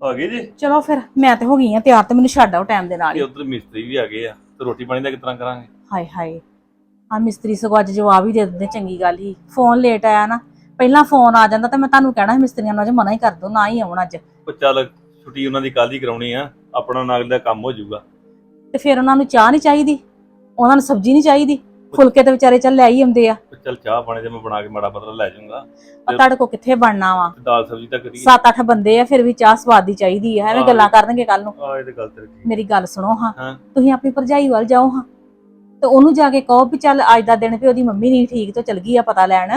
ਆ ਗਏ ਜੀ? ਚਲੋ ਫਿਰ ਮੈਂ ਤੇ ਹੋ ਗਈ ਆ ਤਿਆਰ ਤੇ ਮੈਨੂੰ ਛੱਡ ਆਓ ਟਾਈਮ ਦੇ ਨਾਲ ਤੇ ਹੀ ਉਧਰ ਮਿਸਤਰੀ ਵੀ ਆ ਗਏ ਆ ਤੇ ਰੋਟੀ ਪਾਣੀ ਦਾ ਕਿਸ ਤਰ੍ਹਾਂ ਕਰਾਂਗੇ? ਹਾਏ ਹਾਏ ਆ ਮਿਸਤਰੀ ਸਗੋਂ ਅੱਜ ਜਵਾਬ ਹੀ ਦੇ ਦਿੰਦੇ ਚੰਗੀ ਗੱਲ ਹੀ। ਫੋਨ ਲੇਟ ਆਇਆ ਨਾ ਪਹਿਲਾਂ ਫੋਨ ਆ ਜਾਂਦਾ ਤਾਂ ਮੈਂ ਤੁਹਾਨੂੰ ਕਹਿਣਾ ਸੀ ਮਿਸਤਰੀਆਂ ਨੂੰ ਅੱਜ ਮਨਾ ਹੀ ਕਰ ਦੋ ਨਾ ਹੀ ਆਉਣ ਅੱਜ। ਉਹ ਚੱਲ ਛੁੱਟੀ ਉਹਨਾਂ ਦੀ ਕੱਲ ਹੀ ਕਰਾਉਣੀ ਆ ਆਪਣਾ ਨਾਲ ਦਾ ਕੰਮ ਹੋ ਜਾਊਗਾ। ਤੇ ਫਿਰ ਉਹਨਾਂ ਨੂੰ ਚਾਹ ਨਹੀਂ ਚਾਹੀਦੀ? ਉਹਨਾਂ ਨੂੰ ਸਬਜ਼ੀ ਨਹੀਂ ਚਾਹੀਦੀ? ਫੁਲਕੇ ਤੇ ਵਿਚਾਰੇ ਚੱਲ ਲੈ ਹੀ ਆਉਂਦੇ ਆ। ਚੱਲ ਚਾਹ ਪਾਣੀ ਤੇ ਮੈਂ ਬਣਾ ਕੇ ਮਾੜਾ ਪਤਲਾ ਲੈ ਜਾਊਂਗਾ। ਆ ਤੁਹਾਡੇ ਕੋ ਕਿੱਥੇ ਬਣਨਾ ਵਾ? ਤੇ ਦਾਲ ਸਬਜ਼ੀ ਤਾਂ ਕਰੀਏ। ਸੱਤ ਅੱਠ ਬੰਦੇ ਆ ਫਿਰ ਵੀ ਚਾਹ ਸਵਾਦ ਦੀ ਚਾਹੀਦੀ ਆ। ਐਵੇਂ। ਗੱਲਾਂ ਕਰਨਗੇ ਕੱਲ ਨੂੰ। ਆ ਇਹ ਤੇ ਗੱਲ ਤੇਰੀ ਮੇਰੀ ਗੱਲ ਸੁਣੋ ਹਾਂ। ਹਾਂ। ਤੁਸੀਂ ਆਪਣੀ ਭਰਜਾਈ ਵੱਲ ਜਾਓ ਹਾਂ। ਤੇ ਉਹਨੂੰ ਜਾ ਕੇ ਕਹੋ ਵੀ ਚੱਲ ਅੱਜ ਦਾ ਦਿਨ ਵੀ ਉਹਦੀ ਮੰਮੀ ਨਹੀਂ ਠੀਕ ਤੇ ਚਲ ਗਈ ਆ ਪਤਾ ਲੈਣ।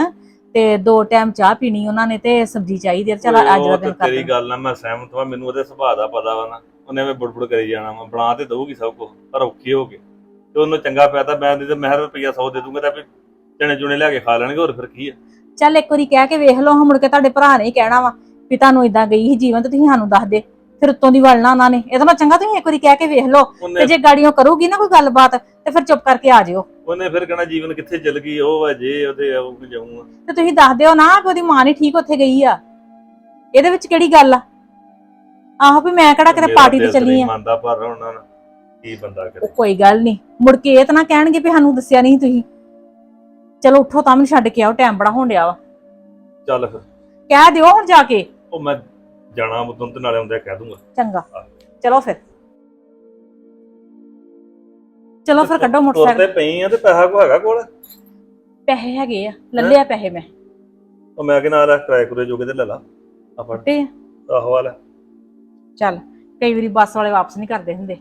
ਤੇ ਦੋ ਟਾਈਮ ਚਾਹ ਪੀਣੀ ਉਹਨਾਂ ਨੇ ਤੇ ਸਬਜ਼ੀ ਚਾਹੀਦੀ ਆ। ਚੱਲ ਅੱਜ ਦਾ ਦਿਨ ਕਰ ਤੇਰੀ। ਗੱਲ ਨਾਲ ਮੈਂ ਸਹਿਮਤ ਹਾਂ ਮੈਨੂੰ ਉਹਦੇ ਸੁਭਾਅ ਦਾ ਪਤਾ ਵਾ ਨਾ। ਉਹਨੇ ਐਵੇਂ ਬੁੜਬੁੜ ਕਰੀ ਜਾਣਾ ਵਾ। ਬਣਾ ਤੇ ਦਊਗੀ ਸਭ ਕੁਝ ਪਰ ਔਖੀ ਹੋ ਕੇ ਤੇ ਉਹਨੂੰ ਚੰਗਾ ਫਾਇਦਾ ਮੈਂ ਦੇ ਮੈਂ ਰੁਪਈਆ 100 ਦੇ ਦੂੰਗਾ ਤਾਂ ਵੀ ਚਣੇ ਚੁਣੇ ਲਿਆ ਕੇ ਖਾ ਲੈਣਗੇ ਹੋਰ ਫਿਰ ਕੀ ਆ? ਚੱਲ ਇੱਕ ਵਾਰੀ ਕਹਿ ਕੇ ਵੇਖ ਲਓ ਹਾਂ ਮੁੜ ਕੇ ਤੁਹਾਡੇ ਭਰਾ ਨੇ ਹੀ ਕਹਿਣਾ ਵਾ ਵੀ ਤੁਹਾਨੂੰ ਇਦਾਂ ਗਈ ਸੀ ਜੀਵਨ ਤੇ ਤੁਸੀਂ ਸਾਨੂੰ ਦੱਸ ਦੇ। ਫਿਰ ਉੱਤੋਂ ਦੀ ਵਲਣਾ ਉਹਨਾਂ ਨੇ। ਇਹਦਾ ਨਾਲ ਚੰਗਾ ਤੁਸੀਂ ਇੱਕ ਵਾਰੀ ਕਹਿ ਕੇ ਵੇਖ ਲਓ ਤੇ ਉਹਨੇ ਜੇ ਗਾੜੀਆਂ ਕਰੂਗੀ ਨਾ ਕੋਈ ਗੱਲਬਾਤ ਤੇ ਫਿਰ ਚੁੱਪ ਕਰਕੇ ਆ ਜਿਓ। ਉਹਨੇ ਫਿਰ ਕਹਿਣਾ ਜੀਵਨ ਕਿੱਥੇ ਚਲ ਗਈ ਉਹ ਆ ਜੇ ਉਹਦੇ ਉਹ ਜਾਊਂਗਾ। ਤੇ ਤੁਸੀਂ ਦੱਸ ਦਿਓ ਨਾ ਕਿ ਉਹਦੀ ਮਾਂ ਨਹੀਂ ਠੀਕ ਉੱਥੇ ਗਈ ਆ। ਇਹਦੇ ਵਿੱਚ ਕਿਹੜੀ ਗੱਲ ਆ? ਆਹੋ ਵੀ ਮੈਂ ਕਿਹੜਾ ਕਿਤੇ ਪਾਰਟੀ ਤੇ ਚੱਲੀ ਆ। ਮੰਨਦਾ ਪਰ ਉਹਨਾਂ ਨਾਲ। ਕੀ ਬੰਦਾ ਉਹ ਕਰੇ ਕੋਈ ਗੱਲ ਨਹੀਂ। ਮੁੜ ਕੇ ਇਹ ਤਾਂ ਨਾ ਕਹਿਣਗੇ ਵੀ ਸਾਨੂੰ ਦੱਸਿਆ ਨਹੀਂ ਤੁਸੀਂ। ਚਲੋ ਉੱਠੋ ਤਾਂ ਮੈਨੂੰ ਛੱਡ ਕੇ ਆਓ ਟਾਈਮ ਬੜਾ ਹੋਣ ਡਿਆ ਵਾ। ਚੱਲ ਫਿਰ। ਕਹਿ ਦਿਓ ਹੁਣ ਜਾ ਕੇ। ਉਹ ਮੈਂ ਜਾਣਾ ਉਦੋਂ ਤੇ ਨਾਲੇ ਆਉਂਦਾ ਕਹਿ ਦੂੰਗਾ। ਚੰਗਾ। ਚਲੋ ਫਿਰ। ਚਲੋ ਫਿਰ ਕੱਢੋ ਤੁਰ ਮੋਟਰਸਾਈਕਲ। ਤੇ ਪਈ ਆ ਤੇ ਪੈਸਾ ਕੋ ਹੈਗਾ ਕੋਲ? ਪੈਸੇ ਹੈਗੇ ਆ। ਲੱਲੇ ਆ ਪੈਸੇ ਮੈਂ। ਉਹ ਮੈਂ ਕਿ ਨਾਲ ਕਿਰਾਏ ਕੁਰੇ ਜੋਗੇ ਤੇ ਲੈ ਲਾ। ਆਪਾਂ ਤੇ ਆਹੋ ਵਾਲਾ ਚੱਲ। ਕਈ ਵਾਰੀ ਬੱਸ ਵਾਲੇ ਵਾਪਸ ਨਹੀਂ ਕਰਦੇ ਹੁੰਦੇ।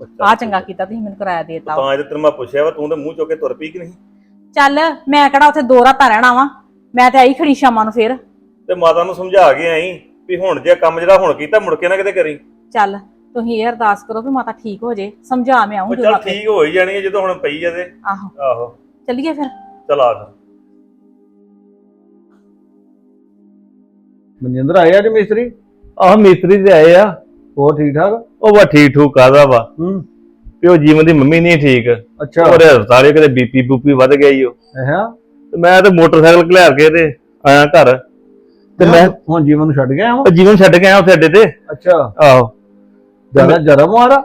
ਆ ਚੰਗਾ ਕੀਤਾ ਤੁਸੀਂ ਮੈਨੂੰ ਕਿਰਾਇਆ ਦੇਤਾ ਤਾਂ ਇਹਦੇ ਤੈਨੂੰ ਮੈਂ ਪੁੱਛਿਆ ਵਾ ਤੂੰ ਤੇ ਮੂੰਹ ਚੁੱਕ ਕੇ ਤੁਰ ਪਈ ਕਿ ਨਹੀਂ? ਚੱਲ ਮੈਂ ਕਿਹੜਾ ਉੱਥੇ ਦੋ ਰਾਤਾਂ ਰਹਿਣਾ ਵਾ? ਮੈਂ ਤੇ ਆਈ ਖੜੀ ਸ਼ਾਮਾਂ ਨੂੰ ਫੇਰ। ਤੇ ਮਾਤਾ ਨੂੰ ਸਮਝਾ ਕੇ ਆਈ ਵੀ ਹੁਣ ਜੇ ਕੰਮ ਜਿਹੜਾ ਹੁਣ ਕੀਤਾ ਮੁੜ ਕੇ ਨਾ ਕਿਤੇ ਕਰੀ। ਚੱਲ ਤੁਸੀਂ ਇਹ ਅਰਦਾਸ ਕਰੋ ਵੀ ਮਾਤਾ ਠੀਕ ਹੋ ਜੇ ਸਮਝਾ ਮੈਂ ਉਹ ਆਉਂਗੀ ਚੱਲ ਠੀਕ ਹੋ ਹੀ ਜਾਣੀ ਹੈ ਜਦੋਂ ਹੁਣ ਪਈ ਆ ਤੇ। ਆਹੋ। ਆਹੋ। ਚੱਲੀਏ ਫਿਰ। ਚੱਲ ਆ ਜਾ। ਮਨਜਿੰਦਰ ਆਏ ਅੱਜ ਮਿਸਤਰੀ? ਆਹ ਮਿਸਤਰੀ ਤੇ ਆਏ ਆ। ਹੋਰ ਠੀਕ ਠਾਕ? ਉਹ ਵਾ ਠੀਕ ਠੂਕ ਕਾਦਾ ਵਾ ਹੂੰ। ਉਹ ਜੀਵਨ ਦੀ ਮੰਮੀ ਨਹੀਂ ਠੀਕ। ਅੱਛਾ। ਉਹਦੇ ਹਸਪਤਾਲੇ ਕਿਤੇ ਬੀਪੀ ਬੂਪੀ ਵੱਧ ਗਿਆ ਈ ਉਹ। ਹੈ ਤੇ ਮੈਂ ਤੇ ਮੋਟਰਸਾਈਕਲ ਘਲਿਆਰ ਕੇ ਤੇ ਆਇਆ ਘਰ। ਤੇ ਮੈਂ ਹੁਣ ਜੀਵਨ ਨੂੰ ਛੱਡ ਗਿਆ ਉਹ ਜੀਵਨ ਛੱਡ ਕੇ ਆਇਆ ਉੱਥੇ ਅੱਡੇ ਤੇ। ਅੱਛਾ। ਆਹੋ। ਜ਼ਿਆਦਾ ਜ਼ਿਆਦਾ ਮਾਰਾ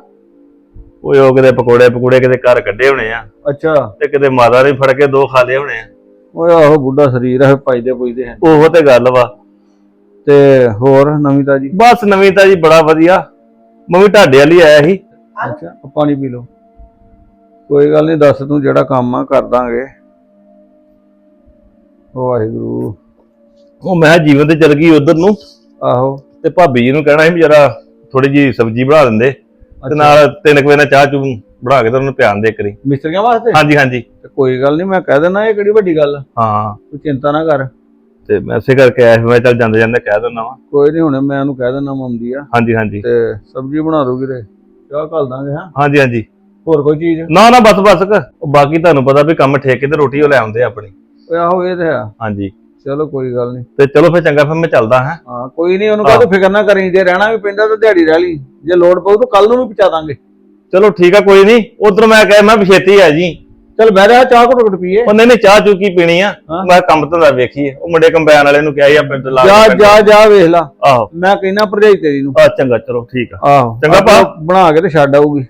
ਉਹ ਉਹ ਕਿਤੇ ਪਕੌੜੇ ਪਕੂੜੇ ਕਿਤੇ ਘਰ ਕੱਢੇ ਹੋਣੇ ਆ। ਅੱਛਾ। ਤੇ ਕਿਤੇ ਮਾਤਾ ਨੇ ਫੜ ਕੇ ਦੋ ਖਾ ਲਏ ਹੋਣੇ ਆ। ਓਏ ਆਹੋ ਬੁੱਢਾ ਸਰੀਰ ਹੈ ਪਾਈਦੇ ਪੁੱਜਦੇ ਹੈ ਉਹ ਤੇ ਗੱਲ ਵਾ। ਤੇ ਹੋਰ ਨਵੀਂ ਤਾਜੀ? ਬਸ ਨਵੀਂ ਤਾਂ ਜੀ ਬੜਾ ਵਧੀਆ। ਮੰਮੀ ਢਾਡੇ ਵਾਲੀ ਆਇਆ ਸੀ। ਅੱਛਾ ਪਾਣੀ ਪੀ ਲਓ। ਕੋਈ ਗੱਲ ਨਹੀਂ ਦੱਸ ਤੂੰ ਜਿਹੜਾ ਕੰਮ ਆ ਕਰ ਦਾਂਗੇ। ਉਹ ਵਾਹਿਗੁਰੂ। ਉਹ ਮੈਂ ਜੀਵਨ ਤੇ ਚਲ ਗਈ ਉਧਰ ਨੂੰ। ਆਹੋ। ਤੇ ਭਾਬੀ ਜੀ ਨੂੰ ਕਹਿਣਾ ਸੀ ਜਰਾ ਥੋੜੀ ਜੀ ਸਬਜ਼ੀ ਬਣਾ ਦਿੰਦੇ। ਤੇ ਨਾਲ ਤਿੰਨ ਕੁ ਵਜੇ ਨਾਲ ਚਾਹ ਚੂ ਬਣਾ ਕੇ ਤੇ ਉਹਨੂੰ ਪਿਆਨ ਦੇ ਕਰੀ ਮਿਸਤਰੀਆਂ ਵਾਸਤੇ? ਹਾਂਜੀ ਹਾਂਜੀ। ਤੇ ਕੋਈ ਗੱਲ ਨਹੀਂ ਮੈਂ ਕਹਿ ਦਿੰਦਾ ਇਹ ਕਿਹੜੀ ਵੱਡੀ ਗੱਲ ਹਾਂ। ਤੂੰ ਚਿੰਤਾ ਨਾ ਕਰ। ਤੇ ਮੈਂ ਇਸੇ ਕਰਕੇ ਆਇਆ ਸੀ ਮੈਂ ਚੱਲ ਜਾਂਦੇ ਜਾਂਦੇ ਕਹਿ ਦਿੰਦਾ ਵਾ। ਕੋਈ ਨਹੀਂ ਹੁਣ ਮੈਂ ਉਹਨੂੰ ਕਹਿ ਦਿੰਦਾ ਮੰਮਦੀ ਆ ਹਾਂਜੀ ਹਾਂਜੀ। ਤੇ ਸਬਜ਼ੀ ਬਣਾ ਦੂਗੀ ਤੇ ਚਾਹ ਘੱਲ ਦਾਂਗੇ ਹਾਂ? ਹਾਂਜੀ ਹਾਂਜੀ। ਹੋਰ ਕੋਈ ਚੀਜ਼? ਨਾ ਨਾ ਬਸ ਬਸ। ਕ- ਉਹ ਬਾਕੀ ਤੁਹਾਨੂੰ ਪਤਾ ਵੀ ਕੰਮ ਠੇਕੇ ਤੇ ਰੋਟੀ ਉਹ ਲੈ ਆਉਂਦੇ ਆ ਆਪਣੀ। ਓਏ ਆਹੋ ਇਹ ਤੇ ਆ ਹਾਂਜੀ। ਚਲੋ ਕੋਈ ਗੱਲ ਨਹੀਂ ਤੇ ਚਲੋ ਫਿਰ ਚੰਗਾ ਫਿਰ ਮੈਂ ਚੱਲਦਾ ਹਾਂ? ਹਾਂ ਕੋਈ ਨਹੀਂ ਉਹਨੂੰ ਕਹ ਤੂੰ ਫਿਕਰ ਨਾ ਕਰੀ ਜੇ ਰਹਿਣਾ ਵੀ ਪੈਂਦਾ ਤਾਂ ਦਿਹਾੜੀ ਰਹਿ ਲਈ। ਜੇ ਲੋੜ ਪਊ ਤਾਂ ਕੱਲ ਨੂੰ ਵੀ ਪਹੁੰਚਾ ਦਾਂਗੇ। ਚਲੋ ਠੀਕ ਆ ਕੋਈ ਨਹੀਂ ਉਧਰ ਮੈਂ ਕਹਿ ਮੈਂ ਵੀ ਛੇਤੀ ਆ ਜੀ। ਚੱਲ ਬਹਿ ਜਾ ਚਾਹ ਘੁੱਟ ਘੁੱਟ ਪੀਏ। ਉਹਨੇ ਨੇ ਚਾਹ ਚੂਕੀ ਪੀਣੀ ਆ। ਮੈਂ ਕੰਮ ਧੰਦਾ ਵੇਖੀਏ। ਉਹ ਮੁੰਡੇ ਕੰਬਾਈਨ ਵਾਲੇ ਨੂੰ ਕਿਹਾ ਸੀ ਆਪਣੇ ਲਾ ਜਾ ਜਾ ਜਾ ਵੇਖ ਲਾ। ਆਹੋ। ਮੈਂ ਕਹਿੰਦਾ ਭਰਜਾਈ ਤੇਰੀ ਨੂੰ। ਆ ਚੰਗਾ ਚਲੋ ਠੀਕ ਆ। ਆਹੋ। ਚੰਗਾ ਭਾ। ਬਣਾ ਕੇ ਤੇ ਛੱਡ ਆਊਗੀ।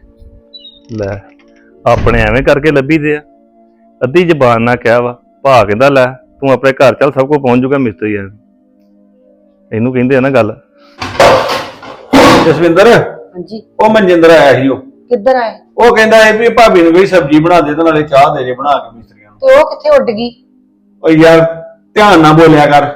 ਲੈ ਆਪਣੇ ਐਵੇਂ ਕਰਕੇ ਲੱਭੀ ਦੇ ਆ। ਅੱਧੀ ਜ਼ਬਾਨ ਨਾਲ ਕਿਹਾ ਵਾ ਭਾ ਕਹਿੰਦਾ ਲੈ ਤੂੰ ਆਪਣੇ ਘਰ ਚੱਲ ਸਭ ਕੁਝ ਪਹੁੰਚ ਜੂਗਾ ਮਿਸਤਰੀ ਆ। ਇਹਨੂੰ ਕਹਿੰਦੇ ਆ ਨਾ ਗੱਲ। ਜਸਵਿੰਦਰ ਹਾਂਜੀ। ਉਹ ਮਨਜਿੰਦਰ ਆਇਆ ਸੀ ਉਹ। ਕਿੱਧਰ ਆਏ? ਉਹ ਕਹਿੰਦਾ ਇਹ ਵੀ ਭਾਬੀ ਨੂੰ ਕੋਈ ਸਬਜ਼ੀ ਬਣਾ ਦੇ ਤੇ ਨਾਲੇ ਚਾਹ ਦੇ ਜੇ ਬਣਾ ਕੇ ਮਿਸਤਰੀਆਂ ਨੂੰ। ਤੇ ਉਹ ਕਿੱਥੇ ਉੱਡ ਗਈ? ਓ ਯਾਰ ਧਿਆਨ ਨਾਲ ਬੋਲਿਆ ਕਰ।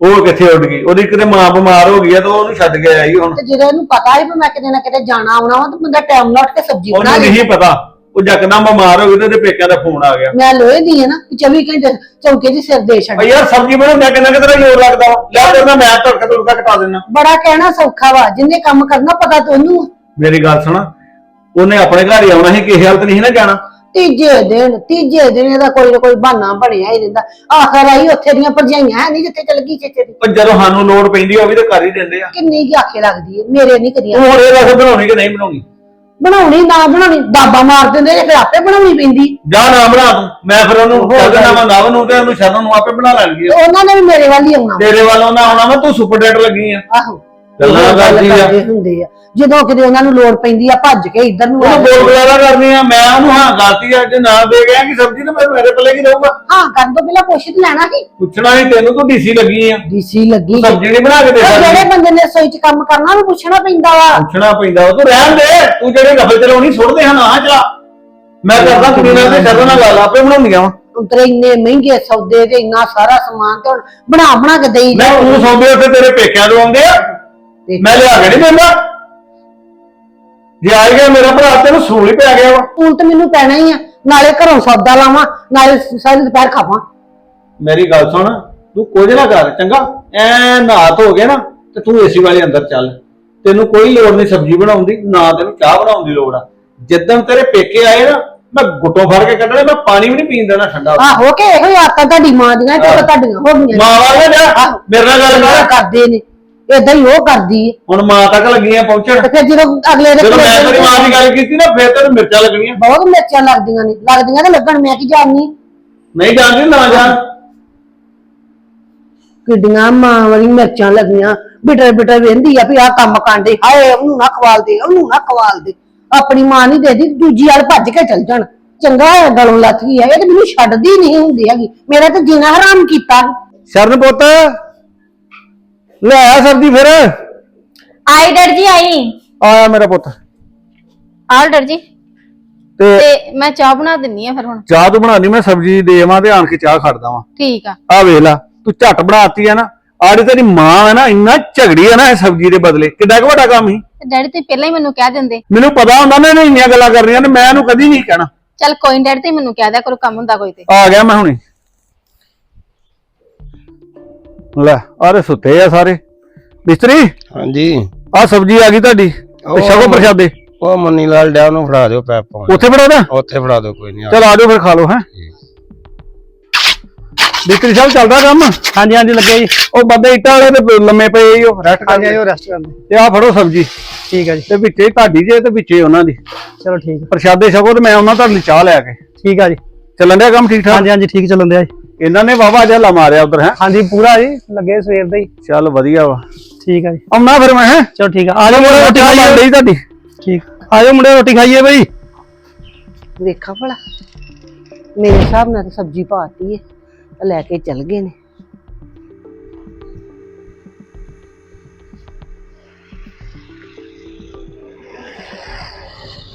ਉਹ ਕਿੱਥੇ ਉੱਡ ਗਈ? ਉਹਦੀ ਕਿਤੇ ਮਾਂ ਬਿਮਾਰ ਹੋ ਗਈ ਆ ਤਾਂ ਉਹਨੂੰ ਛੱਡ ਕੇ ਆਈ ਹੁਣ। ਤੇ ਜਦੋਂ ਇਹਨੂੰ ਪਤਾ ਹੈ ਵੀ ਮੈਂ ਕਿਤੇ ਨਾ ਕਿਤੇ ਜਾਣਾ ਆਉਣਾ ਵਾ ਤਾਂ ਬੰਦਾ ਟਾਈਮ ਨਾਲ ਉੱਠ ਕੇ ਸਬਜ਼ੀ ਬਣਾ ਉਹਨੂੰ ਲੈ। ਨਹੀਂ ਪਤਾ। ਉਹ ਜਕਦਮ ਬਿਮਾਰ ਹੋ ਗਈ ਤੇ ਉਹਦੇ ਪੇਕਿਆਂ ਦਾ ਫੋਨ ਆ ਗਿਆ। ਮੈਂ ਲੋਹੇ ਦੀ ਹੈ ਨਾ ਕਿ 24 ਘੰਟੇ ਚੌਂਕੇ 'ਚ ਸਿਰ ਦੇ ਛੱਡ। ਓ ਯਾਰ ਸਬਜ਼ੀ ਬਣਾਉਂਦਾ ਕਿੰਨਾ ਕਿ ਤੇਰਾ ਜ਼ੋਰ ਲੱਗਦਾ ਵਾ। ਲੈ ਤੇ ਮੈਂ ਤੜਕਾ ਤੁੜਕਾ ਕਟਾ ਦੇਣਾ ਬੜਾ ਕਹਿਣਾ ਸੌਖਾ ਵਾ ਜਿੰਨੇ ਕੰਮ ਕਰਨਾ ਪਤਾ ਤੁਹਾਨੂੰ ਆ। ਮੇਰੀ ਗੱਲ ਸੁਣ। ਉਹਨੇ ਆਪਣੇ ਘਰ ਹੀ ਆਉਣਾ ਸੀ ਕਿਸੇ ਹਾਲਤ ਨਹੀਂ ਸੀ ਨਾ ਜਾਣਾ। ਤੀਜੇ ਦਿਨ ਤੀਜੇ ਦਿਨ ਇਹਦਾ ਕੋਈ ਨਾ ਕੋਈ ਬਹਾਨਾ ਬਣਿਆ ਹੀ ਰਹਿੰਦਾ। ਆਖਰ ਆਈ ਉੱਥੇ ਦੀਆਂ ਭਰਜਾਈਆਂ ਹੈ ਨਹੀਂ ਜਿੱਥੇ ਚਲ ਗਈ ਚੇਚੇ ਦੀ? ਪਰ ਜਦੋਂ ਸਾਨੂੰ ਲੋੜ ਪੈਂਦੀ ਉਹ ਵੀ ਤਾਂ ਕਰ ਹੀ ਦਿੰਦੇ ਆ। ਕਿੰਨੀ ਕੀ ਆਖੇ ਲੱਗਦੀ ਹੈ ਮੇਰੇ ਨਹੀਂ ਕਰੀਆਂ ਤੂੰ ਇਹ ਦੱਸ ਬਣਾਉਣੀ ਕਿ ਨਹੀਂ ਬਣਾਉਣੀ? ਬਣਾਉਣੀ ਨਾ ਬਣਾਉਣੀ ਦਾਬਾ ਮਾਰ ਦਿੰਦੇ ਜੇ ਫਿਰ ਆਪੇ ਬਣਾਉਣੀ ਪੈਂਦੀ। ਜਾ ਨਾ ਬਣਾ ਤੂੰ ਮੈਂ ਫਿਰ ਉਹਨੂੰ ਗਿਆ। ਨਾ ਨਵ ਨੂੰ ਤੇ ਉਹਨੂੰ ਸ਼ਰਨ ਨੂੰ ਆਪੇ ਬਣਾ ਲੈਣਗੇ। ਤੇ ਉਹਨਾਂ ਨੇ ਵੀ ਮੇਰੇ ਵੱਲ ਹੀ ਆਉਣਾ। ਤੇਰੇ ਵੱਲੋਂ ਨਾ ਆਉਣਾ ਵਾ ਤੂੰ ਸੁਪਰ ਡੇਟ ਲੱਗੀ ਆ। ਆਹੋ। ਗੱਲਾਂ ਇਹ ਗੱਲ ਕਰਦੀ ਆ। ਕਰਦੇ ਹੁੰਦੇ ਆ। ਜਦੋਂ ਕਿਤੇ ਉਹਨਾਂ ਨੂੰ ਲੋੜ ਪੈਂਦੀ ਆ ਭੱਜ ਕੇ ਇੱਧਰ ਨੂੰ ਆ ਉਹਨੂੰ ਬੋਲ ਬੁਲਾਰਾ ਕਰਨੀ ਆ। ਮੈਂ ਉਹਨੂੰ ਹਾਂ ਕਰਤੀ ਆ ਜੇ ਨਾ ਦੇ ਗਿਆ ਕਿ ਸਬਜ਼ੀ ਤਾਂ ਫਿਰ ਮੇਰੇ ਪੱਲੇ ਕੀ ਰਹੂਗਾ? ਹਾਂ ਕਰਨ ਤੋਂ ਪਹਿਲਾਂ ਪੁੱਛ ਤੇ ਲੈਣਾ ਸੀ। ਪੁੱਛਣਾ ਹੀ ਤੈਨੂੰ ਤੂੰ ਡੀਸੀ ਲੱਗੀ ਆ। ਡੀਸੀ ਲੱਗੀ ਸਬਜ਼ੀ ਨਹੀਂ ਬਣਾ ਕੇ ਦੇ ਜਿਹੜੇ ਸਕਦੀ। ਬੰਦੇ ਨੇ ਰਸੋਈ 'ਚ ਕੰਮ ਕਰਨਾ ਉਹ ਪੁੱਛਣਾ ਪੈਂਦਾ ਵਾ। ਪੁੱਛਣਾ ਪੈਂਦਾ। ਵਾ, ਤੂੰ ਰਹਿਣ ਦੇ। ਤੂੰ ਜਿਹੜੇ ਨਫਲ ਚਲਾਉਣੀ ਸੁੱਟਦੇ ਹਨ ਆ ਚਲਾ ਮੈਂ ਕਰਦਾ ਕੁੜੀ ਨਾਲ ਤੇ ਸ਼ਰਨ ਨਾਲ ਗੱਲ ਆਪੇ ਬਣਾਉਂਦੀਆਂ ਵਾ। ਉਤਰੇ ਇੰਨੇ ਮਹਿੰਗੇ ਸੌਦੇ ਤੇ ਇੰਨਾ ਸਾਰਾ ਸਮਾਨ ਤੇ ਹੁਣ ਬਣਾ ਬਣਾ ਕੇ ਦੇਈ ਮੈਂ ਤੂੰ ਸੌਂਦੇ ਉੱਥੇ ਤੇਰੇ ਪੇਕਿਆਂ ਤੋਂ ਆਉਂਦੇ ਆ। ਮੈਂ ਲਿਆ ਕੇ ਨਹੀਂ ਦਿੰਦਾ। ਜੇ ਆ ਗਿਆ ਮੇਰਾ ਭਰਾ ਤੈਨੂੰ ਸੂਲ ਹੀ ਪੈ ਗਿਆ ਵਾ। ਹੁਣ ਤੇ ਮੈਨੂੰ ਪੈਣਾ ਹੀ ਆ। ਨਾਲੇ ਘਰੋਂ ਸੌਦਾ ਲਾਵਾਂ ਨਾਲੇ ਸਾਰੀ ਦੁਪਹਿਰ ਖਾਵਾਂ। ਮੇਰੀ ਗੱਲ ਸੁਣ ਤੂੰ ਕੁਝ ਨਾ ਕਰ ਚੰਗਾ? ਐ ਨਹਾ ਧੋ ਗਿਆ ਨਾ ਤੇ ਤੂੰ ਏਸੀ ਵਾਲੇ ਅੰਦਰ ਚੱਲ। ਤੈਨੂੰ ਕੋਈ ਲੋੜ ਨਹੀਂ ਸਬਜ਼ੀ ਬਣਾਉਣ ਦੀ ਨਾ ਤੈਨੂੰ ਚਾਹ ਬਣਾਉਣ ਦੀ ਲੋੜ ਆ। ਜਿੱਦਣ ਤੇਰੇ ਪੇਕੇ ਆਏ ਨਾ ਮੈਂ ਗੁੱਟੋਂ ਫੜ ਕੇ ਕੱਢਣਾ ਮੈਂ ਪਾਣੀ ਵੀ ਨਹੀਂ ਪੀਣ ਦੇਣਾ ਠੰਡਾ। ਆਹੋ ਕਿ ਇਹੋ ਹੀ ਆਦਤਾਂ ਤੁਹਾਡੀ ਮਾਂ ਦੀਆਂ ਤੇ। ਤੁਹਾਡੀਆਂ ਹੋ ਗਈਆਂ ਮਾਂ ਵਾਲੇ ਜਾ ਆਹੋ। ਮੇਰੇ ਨਾਲ ਗੱਲ ਗੱਲਾਂ ਕਰ। ਕਰਦੇ ਨੇ। ਏਦਾਂ ਹੀ ਉਹ ਕਰਦੀ ਹੈ ਹੁਣ ਮਾਂ ਤੱਕ ਲੱਗੀਆਂ ਪਹੁੰਚਣ। ਤੇ ਫਿਰ ਜਦੋਂ ਅਗਲੇ ਦੇ ਜਦੋਂ ਮੈਂ ਤੇਰੀ ਮਾਂ ਦੀ ਗੱਲ ਕੀਤੀ ਨਾ ਫੇਰ ਤੈਨੂੰ ਮਿਰਚਾਂ ਲੱਗਣੀਆਂ। ਬਹੁਤ ਮਿਰਚਾਂ ਲੱਗਦੀਆਂ ਨੇ। ਲੱਗਦੀਆਂ ਤੇ ਲੱਗਣ ਮੈਂ ਕੀ ਜਾਣਨੀ? ਨਹੀਂ ਜਾਣਦੀ ਨਾ ਜਾਣ। ਕਿੱਡੀਆਂ ਮਾਂ ਵਾਲੀ ਮਿਰਚਾਂ ਲੱਗੀਆਂ। ਬਿਟਰ ਬਿਟਰ ਵੇਂਦੀ ਆ ਵੀ ਆਹ ਕੰਮ ਕਾਂਡੇ। ਹਾਏ ਉਹਨੂੰ ਨਾ ਖਵਾਲ ਦੇ ਉਹਨੂੰ ਨਾ ਖਵਾਲ ਦੇ। ਆਪਣੀ ਮਾਂ ਨਹੀਂ ਦੇਦੀ ਦੂਜੀ ਵਾਲ ਭੱਜ ਕੇ ਚੱਲ ਜਾਣ। ਚੰਗਾ ਹੈ ਗਲੋਂ ਲੱਥ ਗਈ ਹੈ ਇਹ ਤੇ ਮੈਨੂੰ ਛੱਡਦੀ ਨਹੀਂ ਹੁੰਦੀ ਹੈਗੀ। ਮੇਰਾ ਤਾਂ ਜੀਣਾ ਹਰਾਮ ਕੀਤਾ। ਸ਼ਰਨ ਪੁੱਤ। ਲੈ ਆ ਸਬਜ਼ੀ ਫਿਰ। ਆਈ ਡਰ ਜੀ ਆਈ। ਆਇਆ ਮੇਰਾ ਪੁੱਤ। ਆਲ ਡਰ ਜੀ। ਤੇ ਤੇ ਮੈਂ ਚਾਹ ਬਣਾ ਦਿੰਨੀ ਆ ਫਿਰ ਹੁਣ। ਚਾਹ ਤੂੰ ਬਣਾਣੀ ਮੈਂ ਸਬਜ਼ੀ ਦੇਵਾਂ ਤੇ ਆਣ ਕੇ ਚਾਹ ਖੜਦਾ ਵਾਂ ਠੀਕ ਆ। ਆ ਵੇਖ ਲਾ ਤੂੰ ਝੱਟ ਬਣਾਤੀ ਆ ਨਾ ਆੜੀ ਤੇਰੀ ਮਾਂ ਹੈ ਨਾ ਇੰਨਾ ਝਗੜੀ ਆ ਨਾ ਇਹ ਸਬਜ਼ੀ ਦੇ ਬਦਲੇ। ਕਿੱਡਾ ਕੁ ਵੱਡਾ ਕੰਮ ਸੀ। ਤੇ ਡੈਡੀ ਤੇ ਪਹਿਲਾਂ ਹੀ ਮੈਨੂੰ ਕਹਿ ਦਿੰਦੇ। ਮੈਨੂੰ ਪਤਾ ਹੁੰਦਾ ਨਾ ਇਹਨੇ ਇੰਨੀਆਂ ਗੱਲਾਂ ਕਰਨੀਆਂ ਨੇ ਮੈਂ ਇਹਨੂੰ ਕਦੀ ਨਹੀਂ ਕਹਿਣਾ। ਚੱਲ ਕੋਈ ਨੀ ਡੈਡੀ ਤੇ ਮੈਨੂੰ ਕਹਿ ਦਿਆ ਕਰੋ ਕੰਮ ਹੁੰਦਾ ਕੋਈ ਤੇ। ਆ ਗਿਆ ਮੈਂ ਹੁਣੇ। ਲੈ ਆਰੇ ਸੁੱਤੇ ਆ ਸਾਰੇ। ਬਿਸਤਰੀ ਹਾਂਜੀ। ਆ ਸਬਜ਼ੀ ਆ ਗਈ ਤੁਹਾਡੀ ਤੇ ਉਹ- ਸ਼ਗੋ ਪ੍ਰਸ਼ਾਦੇ। ਉਹ ਮੰਨੀ ਲਾਲ ਡਿਆ ਨੂੰ ਫੜਾ ਦਿਓ ਪੈਪ ਪਾਉਣ। ਉੱਥੇ ਫੜਾ ਦਾ ਉੱਥੇ ਫੜਾ ਦਿਓ ਕੋਈ ਨਹੀਂ। ਚਲ ਆ ਜਾਓ ਫਿਰ ਖਾ ਲਓ ਹੈ। ਬਿਸਤਰੀ ਸਾਹਿਬ ਚੱਲਦਾ ਕੰਮ? ਹਾਂਜੀ ਹਾਂਜੀ ਲੱਗਿਆ ਜੀ। ਉਹ ਬੰਦੇ ਇੱਟਾਂ ਵਾਲੇ ਤੇ ਲੰਮੇ ਪਏ ਈ ਉਹ ਰੈਸਟ ਹਾਂਜੀ ਆਇਓ ਰੈਸਟ ਕਰਦੇ ਤੇ ਆ ਫੜੋ ਸਬਜ਼ੀ। ਠੀਕ ਹੈ ਜੀ। ਤੇ ਵਿੱਚੇ ਤੁਹਾਡੀ ਜੇ ਤੇ ਵਿੱਚੇ ਉਹਨਾਂ ਦੀ। ਚਲੋ ਠੀਕ ਪ੍ਰਸ਼ਾਦੇ ਛਕੋ ਤੇ ਮੈਂ ਉਹਨਾਂ ਤੁਹਾਡੇ ਲਈ ਚਾਹ ਲੈ ਕੇ। ਠੀਕ ਆ ਜੀ। ਚੱਲਣ ਡਿਆ ਕੰਮ ਠੀਕ ਠਾਕ? ਹਾਂਜੀ ਹਾਂਜੀ ਠੀਕ ਚੱਲਣ ਦਿਆ ਜੀ। ਇਹਨਾਂ ਨੇ ਵਾਵਾ ਜਿਹਾ ਲਾ ਮਾਰਿਆ ਉਧਰ ਹੈ? ਹਾਂਜੀ ਪੂਰਾ ਜੀ ਲੱਗੇ ਸਵੇਰ ਦਾ ਹੀ। ਚੱਲ ਵਧੀਆ ਵਾ। ਠੀਕ ਆ ਜੀ। ਆਉਣਾ ਫਿਰ ਮੈਂ ਹੈ? ਚਲੋ ਠੀਕ ਆ। ਆ ਜਾਓ ਮੁੰਡੇ ਰੋਟੀ ਖਾਈਏ ਗਈ ਤੁਹਾਡੀ ਠੀਕ। ਆ ਜਾਓ ਮੁੰਡੇ ਰੋਟੀ ਖਾਈਏ ਬਈ। ਵੇਖਾ ਭਲਾ। ਮੇਰੇ ਹਿਸਾਬ ਨਾਲ ਤਾਂ ਸਬਜ਼ੀ ਪਾਤੀ ਹੈ ਤਾਂ ਲੈ ਕੇ ਚੱਲ ਗਏ ਨੇ।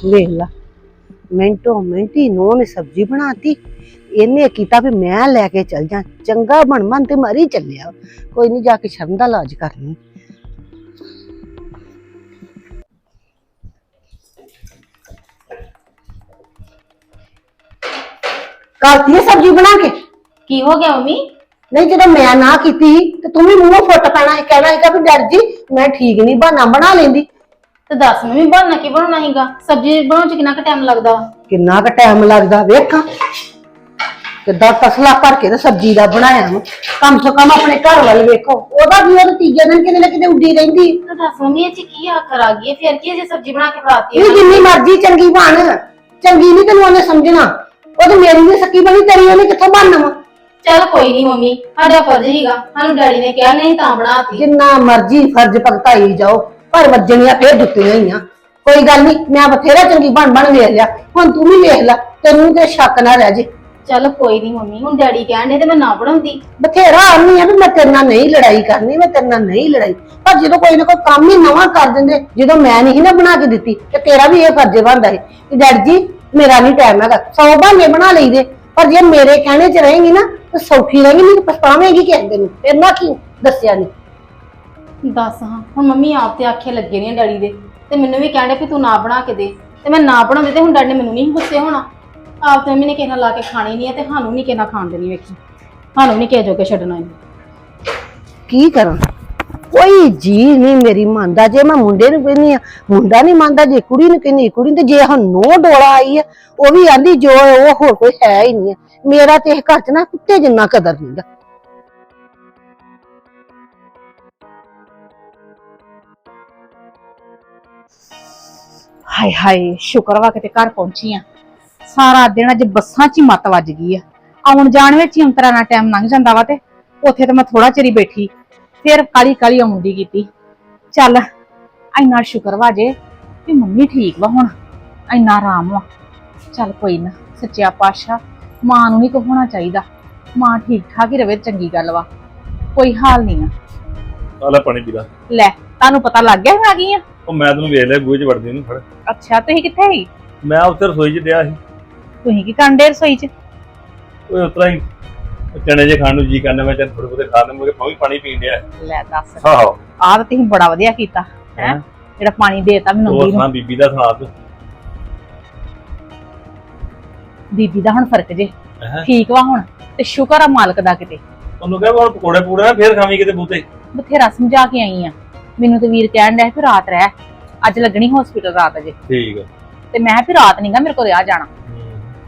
ਵੇਖ ਲਾ ਮਿੰਟੋ ਮਿੰਟੀ ਨੋ ਨੇ ਸਬਜ਼ੀ ਬਣਾਤੀ। ਇਹਨੇ ਕੀਤਾ ਵੀ ਮੈਂ ਲੈ ਕੇ ਚੱਲ ਜਾ ਚੰਗਾ ਬਣ ਮਨ ਤੇ ਮਰੀ ਚੱਲਿਆ। ਕੋਈ ਨਹੀਂ ਜਾ ਕੇ ਸ਼ਰਨ ਦਾ ਇਲਾਜ ਕਰਨੀ ਕਰਤੀ ਹੈ ਸਬਜ਼ੀ ਬਣਾ ਕੇ। ਕੀ ਹੋ ਗਿਆ ਮੰਮੀ? ਨਹੀਂ ਜਦੋਂ ਮੈਂ ਨਾ ਕੀਤੀ ਤੇ ਤੂੰ ਵੀ ਮੂੰਹੋਂ ਫੁੱਟ ਪੈਣਾ ਸੀ ਕਹਿਣਾ ਸੀਗਾ ਵੀ ਡਰ ਜੀ ਮੈਂ ਠੀਕ ਨਹੀਂ ਬਹਾਨਾ ਬਣਾ ਲੈਂਦੀ। ਤੇ ਦੱਸ ਮੰਮੀ ਬਣਨਾ ਕੀ ਬਣਾਉਣਾ ਹੈਗਾ ਸਬਜ਼ੀ ਬਣਾਉਣ ਚ ਕਿੰਨਾ ਕੁ ਟਾਈਮ ਲੱਗਦਾ? ਵਾ ਕਿੰਨਾ ਕੁ ਟਾਈਮ ਲੱਗਦਾ ਵੇਖਾਂ। ਕਿੱਦਾਂ ਤਸਲਾ ਭਰ ਕੇ ਤੇ ਸਬਜ਼ੀ ਦਾ ਬਣਾਇਆ ਵਾ। ਕਮ ਸੇ ਕਮ ਆਪਣੇ ਘਰ ਵੱਲ ਵੇਖੋ। ਉਹਦਾ ਵੀ ਉਹ ਤੀਜੇ ਦਿਨ ਕਿਤੇ ਨਾ ਕਿਤੇ ਉੱਡੀ ਰਹਿੰਦੀ। ਤੇ ਦੱਸ ਮੰਮੀ ਇਹ ਚ ਕੀ ਆਖਰ ਆ ਗਈ ਹੈ? ਫਿਰ ਕੀ ਜੇ ਸਬਜ਼ੀ ਬਣਾ ਕੇ ਫੜਾਤੀ ਇਹ ਜਿੰਨੀ ਮਰਜ਼ੀ ਚੰਗੀ ਬਣ। ਚੰਗੀ ਨਹੀਂ ਤੈਨੂੰ ਉਹਨੇ ਸਮਝਣਾ। ਉਹ ਤੇ ਮੇਰੀ ਵੀ ਸੱਕੀ ਬਣੀ ਤੇਰੀ ਉਹਨੇ ਕਿੱਥੋਂ ਬਣਨਾ ਵਾ? ਚੱਲ ਕੋਈ ਨਹੀਂ ਮੰਮੀ ਸਾਡਾ ਫਰਜ਼ ਹੀਗਾ ਸਾਨੂੰ ਡੈਡੀ ਨੇ ਕਿਹਾ ਨਹੀਂ ਤਾਂ ਬਣਾਤੀ। ਜਿੰਨਾ ਮਰਜ਼ੀ ਫਰਜ਼ ਭਗਤਾਈ ਜਾਓ ਪਰ ਵੱਜਣੀਆਂ ਫੇਰ ਦਿੱਤੀਆਂ ਹੀ ਆ। ਕੋਈ ਗੱਲ ਨਹੀਂ ਮੈਂ ਬਥੇਰਾ ਚੰਗੀ ਬਣ ਬਣ ਵੇਖ ਲਿਆ। ਹੁਣ ਤੂੰ ਵੀ ਵੇਖ ਲੈ ਤੈਨੂੰ ਤੇ ਸ਼ੱਕ ਨਾ ਰਹਿ ਜੇ। ਚੱਲ ਕੋਈ ਨਹੀਂ ਮੰਮੀ ਹੁਣ ਡੈਡੀ ਕਹਿਣ ਦੇ ਤੇ ਮੈਂ ਨਾ ਬਣਾਉਂਦੀ। ਬਥੇਰਾ ਆਨੀ ਆ ਵੀ ਮੈਂ ਤੇਰੇ ਨਾਲ ਨਹੀਂ ਲੜਾਈ ਕਰਨੀ ਮੈਂ ਤੇਰੇ ਨਾਲ ਨਹੀਂ ਲੜਾਈ। ਪਰ ਜਦੋਂ ਕੋਈ ਨਾ ਕੋਈ ਕੰਮ ਹੀ ਨਵਾਂ ਕਰ ਦਿੰਦੇ ਜਦੋਂ ਮੈਂ ਨਹੀਂ ਨਾ ਬਣਾ ਕੇ ਦਿੱਤੀ ਤੇ ਤੇਰਾ ਵੀ ਇਹ ਫਰਜ਼ ਬਣਦਾ ਹੈ ਕਿ ਡੈਡ ਜੀ ਮੇਰਾ ਨਹੀਂ ਟਾਈਮ ਹੈਗਾ। ਸੌ ਬਹਾਨੇ ਬਣਾ ਲਈਦੇ ਪਰ ਜੇ ਮੇਰੇ ਕਹਿਣੇ 'ਚ ਰਹੇਂਗੀ ਨਾ ਤਾਂ ਸੌਖੀ ਰਹੇਂਗੀ ਨਹੀਂ ਤਾਂ ਪਛਤਾਵੇਂਗੀ ਕਿਸੇ ਦਿਨ। ਫਿਰ ਨਾ ਕੀ ਦੱਸਿਆ ਨਹੀਂ ਦੱਸ ਹਾਂ ਹੁਣ ਮੰਮੀ ਆਪ ਤੇ ਆਖੇ ਲੱਗੇ ਨੇ ਡੈਡੀ ਦੇ ਤੇ ਮੈਨੂੰ ਵੀ ਕਹਿੰਦੇ ਵੀ ਤੂੰ ਨਾ ਬਣਾ ਕੇ ਦੇ। ਤੇ ਮੈਂ ਨਾ ਬਣਾਉਂਦੀ ਤੇ ਹੁਣ ਡੈਡੀ ਨੇ ਮੈਨੂੰ ਨਹੀਂ ਗੁੱਸੇ ਹੋਣਾ। ਆਪ ਤੇ ਮੰਮੀ ਨੇ ਕਿਸੇ ਨਾਲ ਲਾ ਕੇ ਖਾਣੀ ਨਹੀਂ ਹੈ ਤੇ ਸਾਨੂੰ ਨਹੀਂ ਕਿਸੇ ਨਾਲ ਖਾਣ ਦੇਣੀ ਵੇਖੀ। ਸਾਨੂੰ ਨਹੀਂ ਕਿਸੇ ਜੋਗੇ ਛੱਡਣਾ ਇਹਨੂੰ। ਕੀ ਕਰਾਂ? ਕੋਈ ਜੀ ਨਹੀਂ ਮੇਰੀ ਮੰਨਦਾ ਜੇ ਮੈਂ ਮੁੰਡੇ ਨੂੰ ਕਹਿੰਦੀ ਆ ਮੁੰਡਾ ਨਹੀਂ ਮੰਨਦਾ ਜੇ ਕੁੜੀ ਨੂੰ ਕਹਿੰਦੀ ਕੁੜੀ ਤੇ ਜੇ ਹੁਣ ਨੋ ਡੋਲਾ ਆਈ ਆ ਉਹ ਵੀ ਆਂਦੀ ਜੋ ਉਹ ਹੋਰ ਕੋਈ ਹੈ ਹੀ ਨਹੀਂ ਆ ਮੇਰਾ ਤੇ ਇਹ ਘਰ 'ਚ ਨਾ ਕੁੱਤੇ ਜਿੰਨਾ ਕਦਰ ਨਹੀਂਗਾ ਹਾਏ ਹਾਏ ਸ਼ੁਕਰ ਵਾ ਕਿਤੇ ਘਰ ਪਹੁੰਚੀ ਆ ਸਾਰਾ ਦਿਨ ਅੱਜ ਬੱਸਾਂ 'ਚ ਹੀ ਮੱਤ ਵੱਜ ਗਈ ਆ। ਆਉਣ ਜਾਣ ਵਿੱਚ ਹੀ ਅੰਤਰਾ ਨਾਲ ਟਾਈਮ ਲੰਘ ਜਾਂਦਾ ਵਾ ਤੇ ਉੱਥੇ ਤੇ ਮੈਂ ਥੋੜਾ ਚਿਰ ਹੀ ਬੈਠੀ ਫਿਰ ਕਾਲੀ ਕਾਲੀ ਆਉਂਦੀ ਕੀਤੀ। ਚੱਲ ਇੰਨਾ ਸ਼ੁਕਰ ਵਾ ਜੇ ਵੀ ਮੰਮੀ ਠੀਕ ਵਾ ਹੁਣ ਇੰਨਾ ਆਰਾਮ ਵਾ। ਚੱਲ ਕੋਈ ਨਾ ਸੱਚਿਆ ਪਾਸ਼ਾ ਮਾਂ ਨੂੰ ਨਹੀਂ ਕੋ ਹੋਣਾ ਚਾਹੀਦਾ। ਮਾਂ ਠੀਕ ਠਾਕ ਹੀ ਰਵੇ ਚੰਗੀ ਗੱਲ ਵਾ। ਕੋਈ ਹਾਲ ਨਹੀਂ ਆ। ਆ ਲੈ ਪਾਣੀ ਪੀ ਲੈ। ਲੈ ਤੁਹਾਨੂੰ ਪਤਾ ਲੱਗ ਗਿਆ ਮੈਂ ਆ ਗਈ ਆ? ਉਹ ਮੈਂ ਤੈਨੂੰ ਵੇਖ ਲਿਆ ਗੂਹੇ 'ਚ ਵੜਦੀ ਨੂੰ ਫੜ। ਅੱਛਾ ਤੁਸੀਂ ਕਿੱਥੇ ਸੀ? ਮੈਂ ਉੱਥੇ ਰਸੋਈ 'ਚ ਡਿਆ ਸੀ। ਤੁਸੀਂ ਕੀ ਕਰਨ ਡੇ ਰਸੋਈ 'ਚ? ਉਹ ਉਤਰਾ ਹੀ। ਚਣੇ ਜੇ ਖਾਣ ਨੂੰ ਜੀ ਕਰਨਾ ਮੈਂ ਚੱਲ ਥੋੜੇ ਬਹੁਤੇ ਖਾ ਲਵਾਂ ਮੈਂ ਵੀ ਪਾਣੀ ਪੀਣ ਡਿਆ। ਲੈ ਦੱਸ। ਆਹੋ। ਆਹ ਤਾਂ ਤੁਸੀਂ ਬੜਾ ਵਧੀਆ ਕੀਤਾ ਹੈ? ਜਿਹੜਾ ਪਾਣੀ ਦੇਤਾ ਮੈਨੂੰ ਉਹ ਸੁਣਾ ਬੀਬੀ ਦਾ ਸੁਣਾ ਤੂੰ। ਬੀਬੀ ਦਾ ਹੁਣ ਫ਼ਰਕ ਜੇ? ਠੀਕ ਵਾ ਹੁਣ ਤੇ ਸ਼ੁਕਰ ਆ ਮਾਲਕ ਦਾ ਕਿਤੇ। ਉਹਨੂੰ ਕਿਹਾ ਹੁਣ ਪਕੌੜੇ ਪੂੜੇ ਨਾ ਫੇਰ ਖਾਵੀਂ ਕਿਤੇ ਬੂਤੇ ਬਥੇਰਾ ਸਮਝਾ ਕੇ ਆਈ ਆ। ਮੈਨੂੰ ਤੇ ਵੀਰ ਕਹਿਣ ਡਿਆ ਵੀ ਰਾਤ ਰਹਿ। ਅੱਜ ਲੱਗਣੀ ਹਸਪੀਟਲ ਰਾਤ ਅਜੇ। ਠੀਕ ਤੇ ਮੈਂ ਵੀ ਰਾਤ ਨਹੀਂਗਾ ਮੇਰੇ ਕੋਲ ਰਿਹਾ ਜਾਣਾ।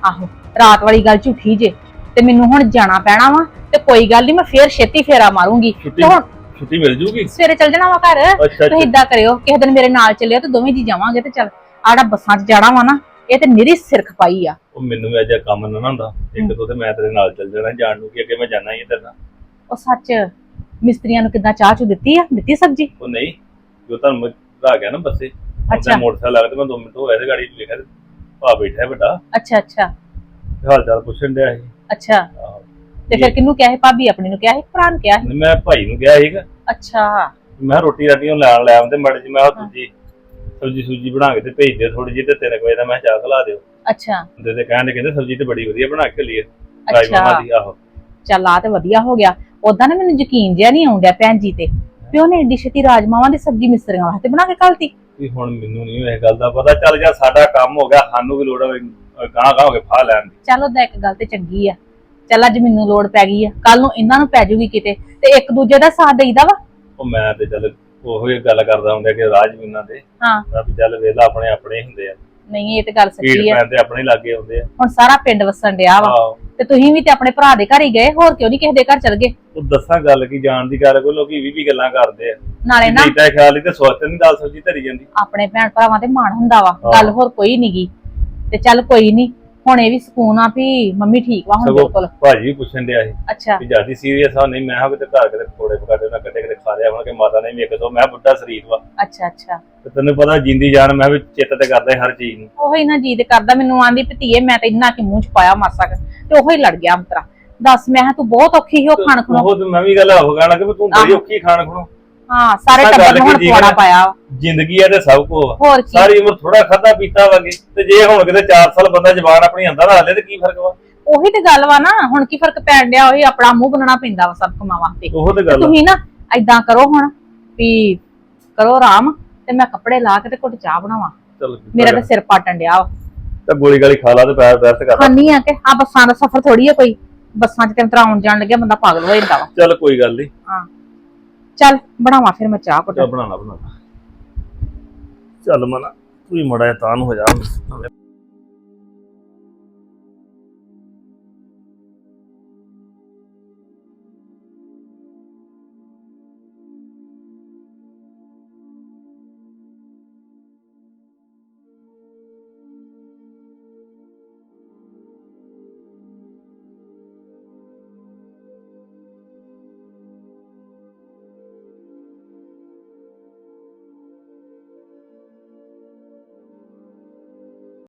ਆਹੋ ਰਾਤ ਵਾਲੀ ਗੱਲ ਝੂਠੀ ਜੇ ਤੇ ਮੈਨੂੰ ਹੁਣ ਜਾਣਾ ਪੈਣਾ ਵਾ ਤੇ ਕੋਈ ਗੱਲ ਨਹੀਂ ਮੈਂ ਫੇਰ ਛੇਤੀ ਫੇਰਾ ਮਾਰੂੰਗੀ। ਤੇ ਹੁਣ ਛੁੱਟੀ ਮਿਲ ਜੂਗੀ? ਸਵੇਰੇ ਚੱਲ ਜਾਣਾ ਵਾ ਘਰ ਅੱਛਾ ਤੁਸੀਂ ਇਦਾਂ ਕਰਿਓ ਕਿਸੇ ਦਿਨ ਮੇਰੇ ਨਾਲ ਚੱਲਿਓ ਤੇ ਦੋਵੇਂ ਜੀ ਜਾਵਾਂਗੇ ਤੇ ਚੱਲ। ਆੜਾ ਬੱਸਾਂ 'ਚ ਜਾਣਾ ਵਾ ਨਾ ਇਹ ਤੇ ਨਿਰੀ ਸਿਰਖ ਪਾਈ ਆ। ਉਹ ਮੈਨੂੰ ਵੀ ਅੱਜ ਇਹ ਕੰਮ ਨਾ ਨਾ ਹੁੰਦਾ ਇੱਕ ਦੋ ਤੇ ਮੈਂ ਤੇਰੇ ਨਾਲ ਚੱਲ ਜਾਣਾ ਜਾਣ ਨੂੰ ਕਿ ਅੱਗੇ ਮੈਂ ਜਾਣਾ ਹੀ ਆ ਤੇਰੇ ਨਾਲ। ਉਹ ਸੱਚ ਮਿਸਤਰੀਆਂ ਨੂੰ ਕਿੱਦਾਂ ਚਾਹ ਚੁ ਦਿੱਤੀ ਆ? ਦਿੱਤੀ ਸਬਜੀ? ਉਹ ਨਹੀਂ ਜੋ ਤੁਹਾਨੂੰ ਮੈਂ ਆ ਗਿਆ ਨਾ ਬੱਸੇ ਅੱਛਾ। ਮੋਟਰਸਾਈਕਲ ਤੇ ਮੈਂ 2 ਮਿੰਟ ਹੋਇਆ ਤੇ ਗਾੜੀ ਤੇ ਭਾ ਬੈਠਾ ਹੈ ਵੱਡਾ। ਅੱਛਾ ਅੱਛਾ। ਹਾਲ ਚਾਲ ਪੁੱਛਣ ਡਿਆ ਸੀ। ਅੱਛਾ। ਆਹੋ। ਤੇ ਫਿਰ ਕਿਹਨੂੰ ਕਿਹਾ ਸੀ? ਭਾਬੀ ਆਪਣੀ ਨੂੰ ਕਿਹਾ ਸੀ? ਭਰਾ ਨੂੰ ਕਿਹਾ ਸੀ? ਮੈਂ ਭਾਈ ਨੂੰ ਕਿਹਾ ਸੀਗਾ। ਅੱਛਾ। ਮੈਂ ਕਿਹਾ ਰੋਟੀ ਰਾਟੀ ਉਹ ਲੈਣ ਲੈ ਆਉਂਦੇ ਮੜ ਜੀ ਮੈਂ ਕਿਹਾ ਦੂਜੀ ਸਬਜੀ ਸੂਜੀ ਬਣਾ ਕੇ ਤੇ ਭੇਜ ਦਿਓ ਥੋੜੀ ਜਿਹੀ ਤੇ ਤੇਰੇ ਕੋਲ ਦਾ ਮੈਂ ਚਾਹ ਖਲਾ ਦਿਓ। ਅੱਛਾ। ਤੇ ਤੇ ਕਹਿੰਦੇ ਕਹਿੰਦੇ ਸਬਜੀ ਤੇ ਬੜੀ ਵਧੀਆ ਬਣਾ ਕੇ ਲਈ ਅੱਛਾ। ਮਾਮਾ ਦੀ ਆਹੋ। ਚੱਲ ਆ ਤੇ ਵਧੀਆ ਹੋ ਗਿਆ। ਉਦਾਂ ਨਾ ਮੈਨੂੰ ਯਕੀਨ ਜਿਆ ਨਹੀਂ ਆਉਂਦਿਆ ਭੈਣ ਜੀ ਤੇ। ਵੀ ਉਹਨੇ ਏਡੀ ਛੇਤੀ ਰਾਜਮਾਵਾਂ ਦੀ ਸਬਜ਼ੀ ਮਿਸਤਰੀਆਂ ਵਾਸਤੇ ਬਣਾ ਕੇ ਘਲਤੀ। ਵੀ ਹੁਣ ਮੈਨੂੰ ਨਹੀਂ ਇਹ ਗੱਲ ਦਾ ਪਤਾ। ਚੱਲ ਜਾ ਸਾਡਾ ਕੰਮ ਹੋ ਗਿਆ ਸਾਨੂੰ ਵੀ ਲੋੜ ਹੋਵੇ ਗਾਂ ਗਾਂ ਹੋ ਕੇ ਫਾ ਲੈਣ ਦੀ। ਚੱਲ ਉਹਦਾ ਇੱਕ ਗੱਲ ਤੇ ਚੰਗੀ ਆ। ਚੱਲ ਅੱਜ ਮੈਨੂੰ ਲੋੜ ਪੈ ਗਈ ਆ। ਕੱਲ ਨੂੰ ਇਹਨਾਂ ਨੂੰ ਪੈ ਜੂਗੀ ਕਿਤੇ। ਤੇ ਇੱਕ ਦੂਜੇ ਦਾ ਸਾਥ ਦੇਈਦਾ ਵਾ? ਉਹ ਮੈਂ ਤੇ ਚੱਲ ਉਹੋ ਹੀ ਗੱਲ ਕਰਦਾ ਹੁੰਦਾ ਕਿ ਰਾਜ ਵੀ ਉਹਨਾਂ ਦੇ। ਹਾਂ। ਵੀ ਚੱਲ ਵੇਲਾ ਆਪਣੇ ਆਪਣੇ ਹੁੰਦੇ ਆ। ਨਹੀਂ ਇਹ ਤੇ ਗੱਲ ਸੱਚੀ ਆ। ਪੈਣ ਤੇ ਆਪਣੇ ਹੀ ਲਾਗੇ ਆਉਂਦੇ ਆ। ਹੁਣ ਸਾਰਾ ਪਿੰਡ ਵਸਣ ਡਿਆ ਵਾ। ਆਹੋ। ਤੇ ਤੁਸੀਂ ਵੀ ਤੇ ਆਪਣੇ ਭਰਾ ਦੇ ਘਰ ਹੀ ਗਏ ਹੋਰ ਕਿਉਂ ਨਹੀਂ ਕਿਸੇ ਦੇ ਘਰ ਚਲ ਗਏ? ਉਹ ਦੱਸਾਂ ਗੱਲ ਕੀ ਜਾਣ ਦੀ ਗੱਲ ਕੋਈ ਲੋਕੀ ਵੀ ਵੀ ਗੱਲਾਂ ਕਰਦੇ ਆ। ਨਾਲੇ ਨਾ ਨਹੀਂ ਤਾਂ ਖਿਆਲ ਹੀ ਤੇ ਸੋਚ ਨਹੀਂ ਦਾਲ ਸਬਜੀ ਧਰੀ ਜਾਂਦੀ। ਆਪਣੇ ਭੈਣ ਭਰਾਵਾਂ ਤੇ ਮਾਣ ਹੁੰਦਾ ਵਾ ਹਾਂ। ਗੱਲ ਹੋਰ ਕੋਈ ਨਹੀਂਗੀ ਤੇ ਚੱਲ ਕੋਈ ਨਹੀਂ ਹੁਣ ਇਹ ਵੀ ਸਕੂਨ ਆ ਵੀ ਮੰਮੀ ਠੀਕ ਵਾ ਹੁਣ ਬਿਲਕੁਲ। ਭਾਜੀ ਵੀ ਪੁੱਛਣ ਡਿਆ ਸੀ। ਅੱਛਾ। ਵੀ ਜਿਆਦੀ ਸੀਰੀਅਸ ਆ ਨਹੀਂ ਮੈਂ ਹਾਂ ਕਿਤੇ ਘਰ ਕਿਤੇ ਪਕੌੜੇ ਪਕਾੜੇ ਨਾ ਕੱਢੇ ਕਿਤੇ ਖਾ ਲਿਆ ਹੋਣਾ ਕਿ ਮਾਤਾ ਨੇ ਵੀ ਇੱਕ ਦੋ ਮੈਂ ਬੁੱਢਾ ਸਰੀਰ ਵਾ। ਅੱਛਾ ਅੱਛਾ। ਤੇ ਤੈਨੂੰ ਪਤਾ ਜਿੰਦੀ ਜਾਨ ਮੈਂ ਵੀ ਚਿੱਤ ਤੇ ਕਰਦਾ ਹਰ ਚੀਜ਼ ਨੂੰ। ਉਹੀ ਨਾ ਜੀ ਤੇ ਕਰਦਾ ਮੈਨੂੰ ਆਂਦੀ ਭਤੀਏ ਮੈਂ ਤੇ ਇੰਨਾ ਕਿ ਮੂੰਹ ਚ ਪਾਇਆ ਮਾਸਾ ਕੁ, ਤੇ ਉਹੀ ਲੜ ਗਿਆ ਅੰਤਰਾ। ਦੱਸ ਮੈਂ ਕਿਹਾ ਤੂੰ ਬਹੁਤ ਔਖੀ ਉਹ ਖਾਣ ਖਣੋ। ਉਹ ਤੇ ਮੈਂ ਵੀ ਗੱਲ ਹੋ ਗਾਣਾ ਕਿ ਵੀ ਤੂੰ ਬੜੀ ਆਹੋ। ਔਖੀ ਖਾਣ ਖਣੋ। ਹਾਂ ਸਾਰੇ ਮੈਂ ਟੱਬਰ ਗੱਲ ਨੂੰ ਹੁਣ ਕੀਤੀ ਪਵਾੜਾ ਨਾ। ਪਾਇਆ। ਵਾ। ਜ਼ਿੰਦਗੀ ਆ ਤੇ ਸਭ ਕੁਝ ਆ। ਹੋਰ ਕੀ? ਸਾਰੀ ਉਮਰ ਥੋੜਾ ਖਾਦਾ ਪੀਤਾ ਵਾਗੇ ਤੇ ਜੇ ਹੁਣ ਕਿਤੇ 4 ਸਾਲ ਬੰਦਾ ਜ਼ਬਾਨ ਆਪਣੀ ਅੰਦਰ ਲਾ ਲੇ ਤੇ ਕੀ ਫ਼ਰਕ ਵਾ? ਉਹੀ ਤੇ ਗੱਲ ਵਾ ਨਾ ਹੁਣ ਕੀ ਫ਼ਰਕ ਪੈਣ ਡਿਆ ਉਹੀ ਆਪਣਾ ਮੂੰਹ ਬਣਨਾ ਪੈਂਦਾ ਵਾ ਸਭ ਕਮਾ ਵਾਸਤੇ ਉਹ ਤੇ ਗੱਲ ਆ। ਤੁਸੀਂ ਨਾ ਐਦਾਂ ਕਰੋ ਹੁਣ ਵੀ ਕਰੋ ਆਰਾਮ ਤੇ ਮੈਂ ਕੱਪੜੇ ਲਾ ਕੇ ਤੇ ਘੁੱਟ ਚਾਹ ਬਣਾਵਾਂ। ਚੱਲ ਮੇਰਾ ਤਾਂ ਸਿਰ ਪਾਟਣ ਡਿਆ ਵਾ। ਤਾਂ ਗੋਲੀ ਗਾਲੀ ਖਾ ਲਾ ਤੇ ਪੈਰ ਦਰਦ ਕਰ। ਖਾਨੀ ਆ ਕਿ? ਆ ਬੱਸਾਂ ਦਾ ਸਫ਼ਰ ਥੋੜੀ ਆ ਕੋਈ। ਬੱਸਾਂ 'ਚ ਤੇ ਅੰਤਰਾ ਆਉਣ ਜਾਣ ਲੱਗਿਆ ਬੰਦਾ ਪਾਗਲ ਹੋ ਜਾਂਦਾ ਵਾ। ਚੱਲ ਕੋਈ ਗੱਲ ਨਹੀਂ ਚੱਲ ਬਣਾਵਾਂ ਫਿਰ ਮੈਂ ਚਾਹ ਘੁੱਟ। ਚੱਲ ਬਣਾਣਾ ਬਣਾਣਾ ਚੱਲ ਮਨਾ, ਤੂੰ ਹੀ ਮੜਾ ਤਾਂ ਹੋ ਜਾ